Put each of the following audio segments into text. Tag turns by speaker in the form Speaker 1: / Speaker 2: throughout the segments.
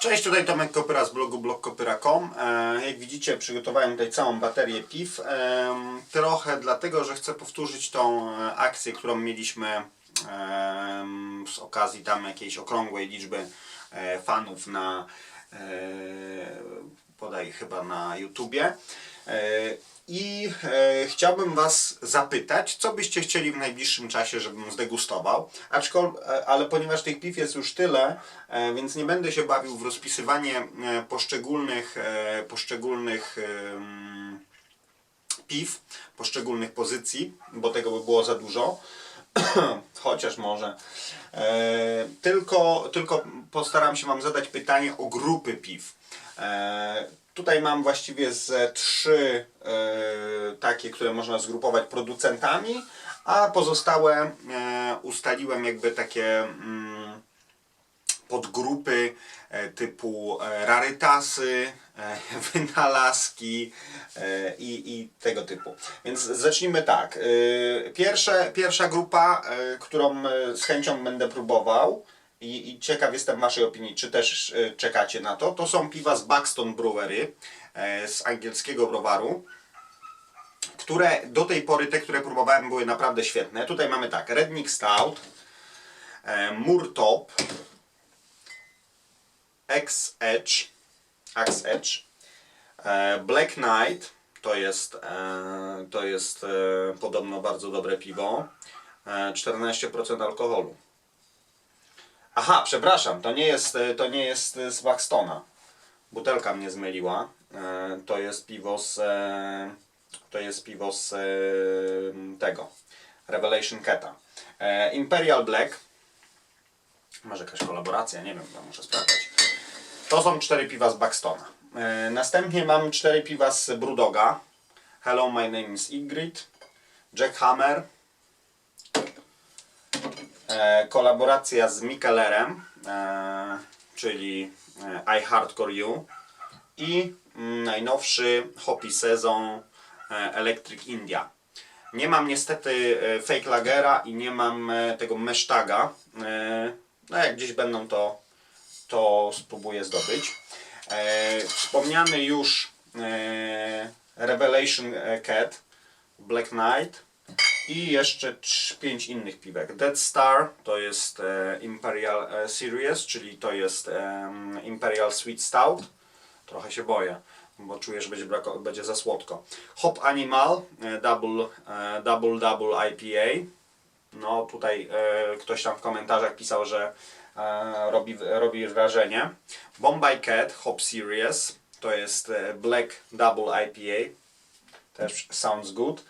Speaker 1: Cześć, tutaj Tomek Kopyra z blogu blogkopyra.com. E, Jak widzicie, przygotowałem tutaj całą baterię piw. E, Trochę dlatego, że chcę powtórzyć tą e, akcję, którą mieliśmy z okazji tam jakiejś okrągłej liczby fanów na podaj chyba na YouTubie. E, I e, chciałbym Was zapytać, co byście chcieli w najbliższym czasie, żebym zdegustował. Aczkolwiek, ale ponieważ tych piw jest już tyle, e, więc nie będę się bawił w rozpisywanie e, poszczególnych, e, poszczególnych em, piw, poszczególnych pozycji, bo tego by było za dużo. Chociaż może. E, tylko, tylko postaram się Wam zadać pytanie o grupy piw. E, tutaj mam właściwie z trzy e, takie, które można zgrupować producentami, a pozostałe e, ustaliłem jakby takie. Mm, podgrupy e, typu e, rarytasy, e, wynalazki i, i tego typu. Więc zacznijmy tak. Pierwsze, pierwsza grupa, którą z chęcią będę próbował i, i ciekaw jestem Waszej opinii, czy też czekacie na to, to są piwa z Buxton Brewery z angielskiego browaru które do tej pory, te, które próbowałem, były naprawdę świetne. Tutaj mamy tak, Rednick Stout, Murtop, X Edge, Axe Edge, e, Black Knight, to jest, e, to jest e, podobno bardzo dobre piwo, e, 14% alkoholu. Aha, przepraszam, to nie jest, to nie jest z Waxtona. Butelka mnie zmyliła. To jest piwo z, to jest piwo z tego, Revelation Keta. Imperial Black, może jakaś kolaboracja, nie wiem, muszę sprawdzać. To są cztery piwa z Buxtona. E, następnie mam cztery piwa z Brudoga. Hello, my name is Ingrid. Jack Hammer. E, kolaboracja z Mikelerem, e, czyli I Hardcore You. I mm, najnowszy Hopi Sezon Electric India. Nie mam niestety Fake Lagera i nie mam tego Mesztaga. No jak gdzieś będą to to spróbuję zdobyć. E, wspomniany już e, Revelation Cat, Black Knight i jeszcze 5 innych piwek. Dead Star to jest e, Imperial e, Series, czyli to jest Imperial Sweet Stout. Trochę się boję, bo czuję, że będzie, brako- będzie za słodko. Hop Animal e, Double, e, double Double IPA. No tutaj e, ktoś tam w komentarzach pisał, że e, robi, robi wrażenie. Bombay Cat Hop Series to jest e, Black Double IPA. Też sounds good.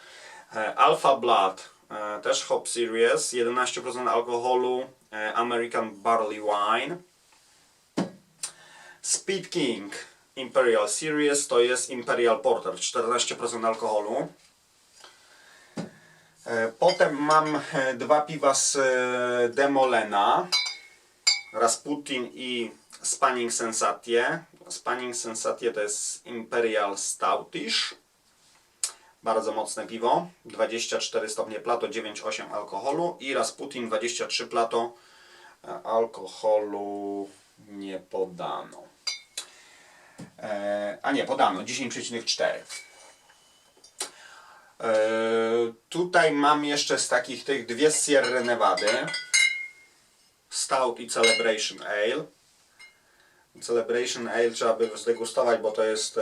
Speaker 1: E, Alpha Blood e, też Hop Series 11% alkoholu e, American Barley Wine. Speed King Imperial Series to jest Imperial Porter 14% alkoholu. E, Potem mam e, dwa piwa z e, Demolena. Rasputin i Spanning Sensatie. Spanning Sensatie to jest Imperial Stoutish. Bardzo mocne piwo. 24 stopnie plato, 9,8 alkoholu. I Rasputin 23 plato. e, Alkoholu nie podano. E, a nie, podano 10,4. E, tutaj mam jeszcze z takich tych dwie Sierra Nevady. Stout i Celebration Ale. Celebration Ale trzeba by zdegustować, bo to jest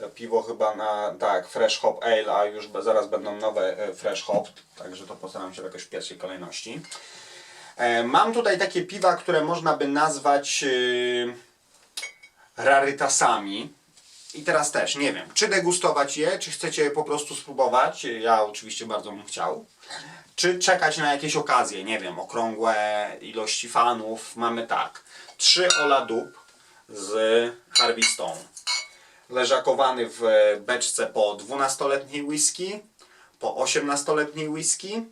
Speaker 1: e, piwo chyba na, tak, Fresh Hop Ale, a już zaraz będą nowe e, Fresh Hop, także to postaram się jakoś w pierwszej kolejności. E, mam tutaj takie piwa, które można by nazwać e, rarytasami. I teraz też nie wiem, czy degustować je, czy chcecie je po prostu spróbować. Ja oczywiście bardzo bym chciał. Czy czekać na jakieś okazje, nie wiem, okrągłe ilości fanów. Mamy tak. Trzy Ola Dub z Harvey Stone. Leżakowany w beczce po 12-letniej whisky, po 18-letniej whisky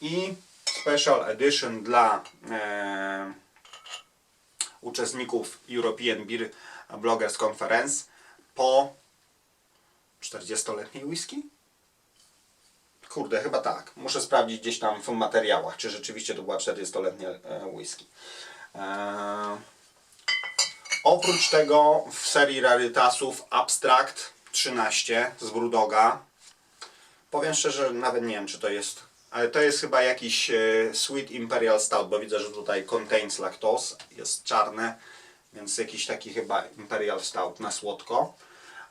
Speaker 1: i special edition dla e, uczestników European Beer Bloggers Conference po 40-letniej whisky? Kurde, chyba tak. Muszę sprawdzić gdzieś tam w materiałach, czy rzeczywiście to była 40-letnia e, whisky. E, Oprócz tego w serii rarytasów Abstract 13 z Brudoga. Powiem szczerze, nawet nie wiem czy to jest, ale to jest chyba jakiś e, Sweet Imperial Stout, bo widzę, że tutaj contains lactose, jest czarne, więc jakiś taki chyba Imperial Stout na słodko.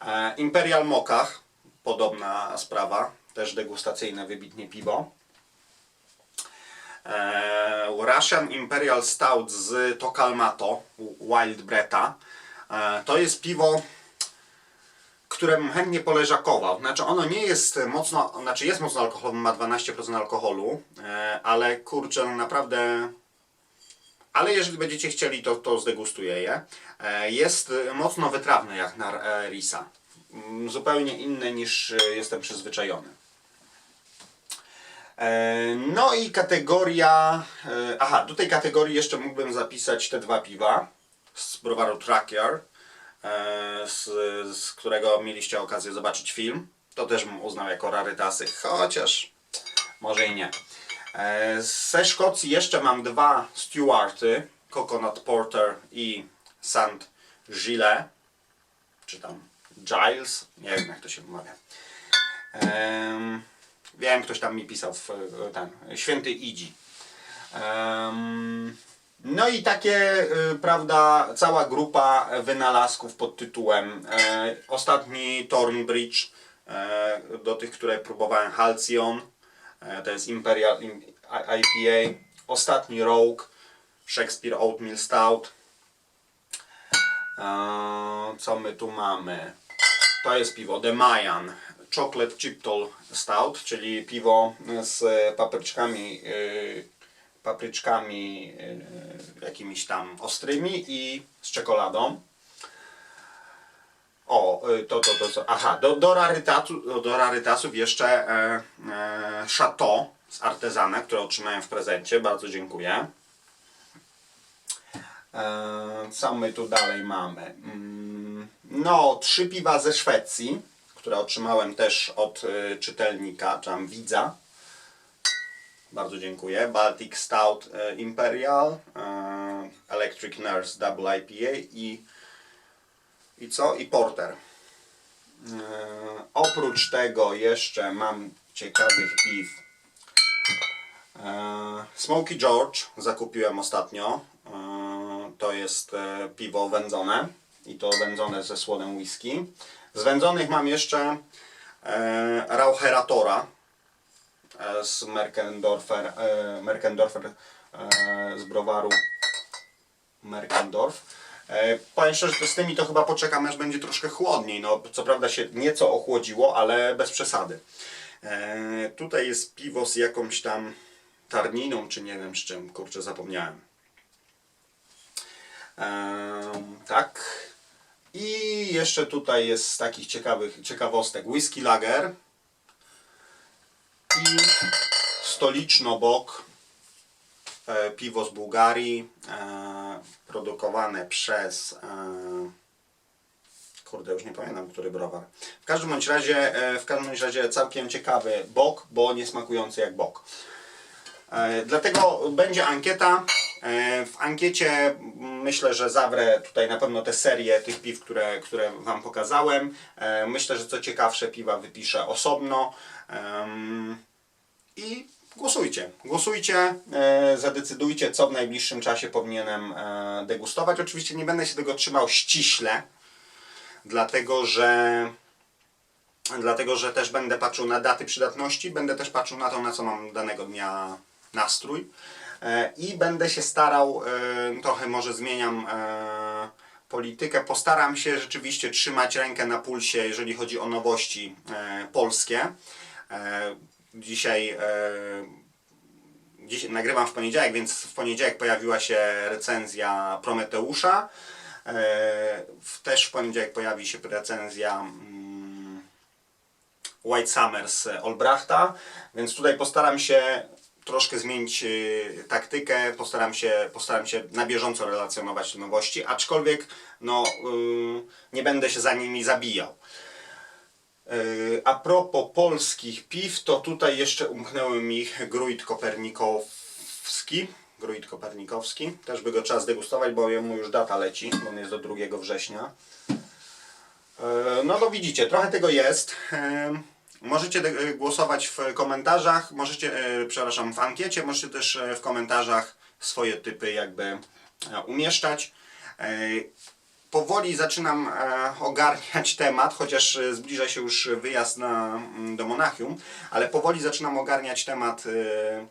Speaker 1: E, Imperial Mokach, podobna sprawa, też degustacyjne wybitnie piwo. E, Russian Imperial Stout z Tokalmato, Wild Breta. E, to jest piwo, które chętnie poleżakował. Znaczy ono nie jest mocno, znaczy jest mocno alkoholowe, ma 12% alkoholu, e, ale kurczę, no naprawdę... Ale jeżeli będziecie chcieli, to, to zdegustuję je. Jest mocno wytrawne jak na Risa. Mm, Zupełnie inne niż jestem przyzwyczajony. E, No i kategoria. e, Aha, do tej kategorii jeszcze mógłbym zapisać te dwa piwa z browaru Tracker, z, z którego mieliście okazję zobaczyć film. To też bym uznał jako rarytasy, chociaż może i nie. E, Ze Szkocji jeszcze mam dwa Stewarty, Coconut Porter i St. Gilles, czy tam Giles, nie wiem jak to się wymawia. Em, Wiem, ktoś tam mi pisał w e, ten święty Idzi. Em, No i takie, y, prawda, cała grupa wynalazków pod tytułem e, ostatni Thornbridge, e, do tych, które próbowałem Halcyon, e, to jest Imperial IPA, ostatni Rogue, Shakespeare Oatmeal Stout. E, Co my tu mamy? To jest piwo The Mayan Chocolate Chiptol Stout, czyli piwo z papryczkami, yy, papryczkami yy, jakimiś tam ostrymi i z czekoladą. O, yy, to, to, to, to, aha, do, do, rarytatu, do rarytasów jeszcze e, e, Chateau z Artezana, które otrzymałem w prezencie, bardzo dziękuję. E, Co my tu dalej mamy? Mm, No, trzy piwa ze Szwecji, które otrzymałem też od y, czytelnika, czy tam widza. Bardzo dziękuję. Baltic Stout y, Imperial, y, Electric Nurse Double IPA i, i co? I Porter. Oprócz tego jeszcze mam ciekawych piw. Smoky George zakupiłem ostatnio. To jest piwo wędzone i to wędzone ze słodem whisky. Z wędzonych mam jeszcze e, Raucheratora e, z Merkendorfer, e, Merkendorfer e, z browaru Merkendorf. E, powiem szczerze, że z tymi to chyba poczekam aż będzie troszkę chłodniej. No, co prawda się nieco ochłodziło, ale bez przesady. E, tutaj jest piwo z jakąś tam tarniną, czy nie wiem z czym, kurczę zapomniałem. Em, tak. I jeszcze tutaj jest z takich ciekawych ciekawostek whisky lager i stoliczno bok e, piwo z Bułgarii e, produkowane przez e, kurde już nie pamiętam który browar. W każdym bądź razie w każdym bądź razie całkiem ciekawy bok, bo nie smakujący jak bok. E, Dlatego będzie ankieta. E, W ankiecie myślę, że zawrę tutaj na pewno te serie tych piw, które, które Wam pokazałem. E, Myślę, że co ciekawsze piwa wypiszę osobno. I głosujcie. Głosujcie, zadecydujcie, co w najbliższym czasie powinienem degustować. Oczywiście nie będę się tego trzymał ściśle, dlatego że dlatego że też będę patrzył na daty przydatności, będę też patrzył na to, na co mam danego dnia nastrój E, i będę się starał, e, trochę może zmieniam e, politykę, postaram się rzeczywiście trzymać rękę na pulsie, jeżeli chodzi o nowości polskie. Dzisiaj Dziś nagrywam w poniedziałek, więc w poniedziałek pojawiła się recenzja Prometeusza. Też w poniedziałek pojawi się recenzja mm, White Summer z Olbrachta, więc tutaj postaram się troszkę zmienić y, taktykę, postaram się, postaram się na bieżąco relacjonować te nowości, aczkolwiek no, y, nie będę się za nimi zabijał. Yy, A propos polskich piw, to tutaj jeszcze umknęły mi Grójt Kopernikowski, Gruit Kopernikowski. Też by go trzeba zdegustować, bo jemu już data leci, bo on jest do 2 września. No to widzicie, trochę tego jest. E, Możecie de- głosować w komentarzach, możecie, e, przepraszam, w ankiecie, możecie też e, w komentarzach swoje typy jakby e, umieszczać. E, Powoli zaczynam e, ogarniać temat, chociaż e, zbliża się już wyjazd na, mm, do Monachium, ale powoli zaczynam ogarniać temat e,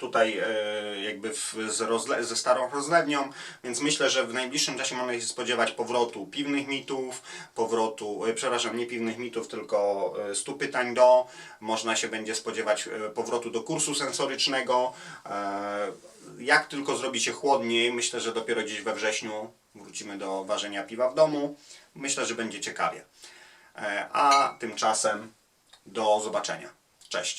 Speaker 1: tutaj e, jakby w, z rozle, ze starą rozlewnią, więc myślę, że w najbliższym czasie można się spodziewać powrotu piwnych mitów, powrotu, e, przepraszam, nie piwnych mitów, tylko e, 100 pytań do, można się będzie spodziewać powrotu do kursu sensorycznego, jak tylko zrobi się chłodniej, myślę, że dopiero gdzieś we wrześniu wrócimy do ważenia piwa w domu, myślę, że będzie ciekawie. A tymczasem do zobaczenia. Cześć.